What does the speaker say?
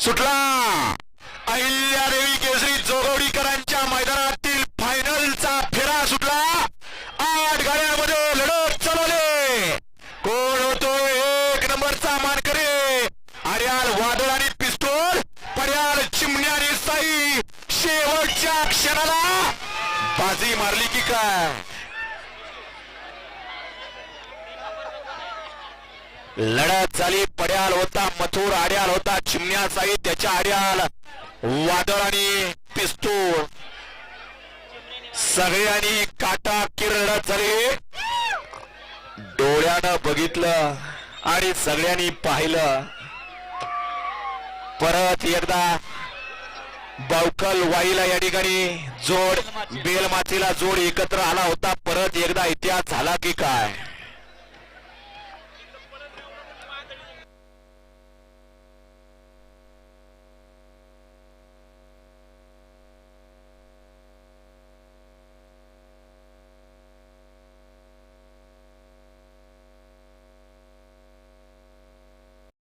सुटला. अहिल्यादेवी केसरी जोगवडीकरांच्या मैदानातील फायनलचा फेरा सुटला. आठ गाड्यांमध्ये लढत चालवले. कोण होतो एक नंबरचा मानकरी? आर्याल वादळ आणि पिस्तोल. पर्याल चिमण्या आणि साई. शेवटच्या क्षणाला बाजी मारली की काय? लढत झाली पड्याल होता मथुर आड्याल होता चिमण्याचाही त्याच्या आड्याल वादळ आणि पिस्तूल सगळ्यांनी काटा किरडत झाली. डोळ्यानं बघितलं आणि सगळ्यांनी पाहिलं. परत एकदा बावकल वाईला या ठिकाणी जोड बेलमातीला जोड एकत्र आला होता. परत एकदा इतिहास झाला की काय?